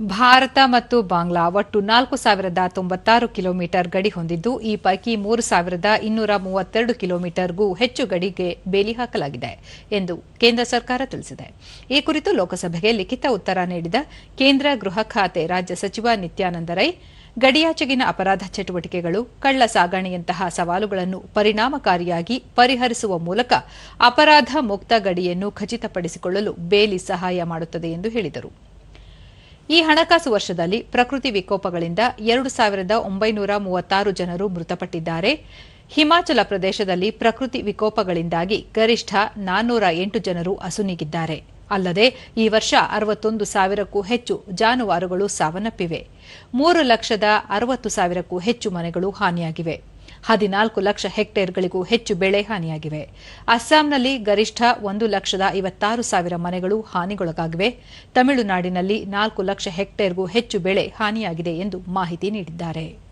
ಭಾರತ ಮತ್ತು ಬಾಂಗ್ಲಾ ಒಟ್ಟು ನಾಲ್ಕು ಸಾವಿರದ ತೊಂಬತ್ತಾರು ಕಿಲೋಮೀಟರ್ ಗಡಿ ಹೊಂದಿದ್ದು, ಈ ಪೈಕಿ ಮೂರು ಸಾವಿರದ ಇನ್ನೂರ ಮೂವತ್ತೆರಡು ಕಿಲೋಮೀಟರ್ಗೂ ಹೆಚ್ಚು ಗಡಿಗೆ ಬೇಲಿ ಹಾಕಲಾಗಿದೆ ಎಂದು ಕೇಂದ್ರ ಸರ್ಕಾರ ತಿಳಿಸಿದೆ. ಈ ಕುರಿತು ಲೋಕಸಭೆಗೆ ಲಿಖಿತ ಉತ್ತರ ನೀಡಿದ ಕೇಂದ್ರ ಗೃಹ ಖಾತೆ ರಾಜ್ಯ ಸಚಿವ ನಿತ್ಯಾನಂದ ರೈ, ಗಡಿಯಾಚೆಗಿನ ಅಪರಾಧ ಚಟುವಟಿಕೆಗಳು, ಕಳ್ಳ ಸಾಗಣೆಯಂತಹ ಸವಾಲುಗಳನ್ನು ಪರಿಣಾಮಕಾರಿಯಾಗಿ ಪರಿಹರಿಸುವ ಮೂಲಕ ಅಪರಾಧ ಮುಕ್ತ ಗಡಿಯನ್ನು ಖಚಿತಪಡಿಸಿಕೊಳ್ಳಲು ಬೇಲಿ ಸಹಾಯ ಮಾಡುತ್ತದೆ ಎಂದು ಹೇಳಿದರು. ಈ ಹಣಕಾಸು ವರ್ಷದಲ್ಲಿ ಪ್ರಕೃತಿ ವಿಕೋಪಗಳಿಂದ ಎರಡು ಸಾವಿರದ ಒಂಬೈನೂರ ಮೂವತ್ತಾರು ಜನರು ಮೃತಪಟ್ಟಿದ್ದಾರೆ. ಹಿಮಾಚಲ ಪ್ರದೇಶದಲ್ಲಿ ಪ್ರಕೃತಿ ವಿಕೋಪಗಳಿಂದಾಗಿ ಗರಿಷ್ಠ ನಾನ್ನೂರ ಎಂಟು ಜನರು ಅಸುನೀಗಿದ್ದಾರೆ. ಅಲ್ಲದೆ ಈ ವರ್ಷ ಅರವತ್ತೊಂದು ಸಾವಿರಕ್ಕೂ ಹೆಚ್ಚು ಜಾನುವಾರುಗಳು ಸಾವನ್ನಪ್ಪಿವೆ. ಮೂರು ಲಕ್ಷದ ಅರವತ್ತು ಸಾವಿರಕ್ಕೂ ಹೆಚ್ಚು ಮನೆಗಳು ಹಾನಿಯಾಗಿವೆ. ಹದಿನಾಲ್ಕು ಲಕ್ಷ ಹೆಕ್ಟೇರ್ಗಳಿಗೂ ಹೆಚ್ಚು ಬೆಳೆ ಹಾನಿಯಾಗಿವೆ. ಅಸ್ಸಾಂನಲ್ಲಿ ಗರಿಷ್ಠ ಒಂದು ಲಕ್ಷದ ಐವತ್ತಾರು ಸಾವಿರ ಮನೆಗಳು ಹಾನಿಗೊಳಗಾಗಿವೆ. ತಮಿಳುನಾಡಿನಲ್ಲಿ ನಾಲ್ಕು ಲಕ್ಷ ಹೆಕ್ಟೇರ್ಗೂ ಹೆಚ್ಚು ಬೆಳೆ ಹಾನಿಯಾಗಿದೆ ಎಂದು ಮಾಹಿತಿ ನೀಡಿದ್ದಾರೆ.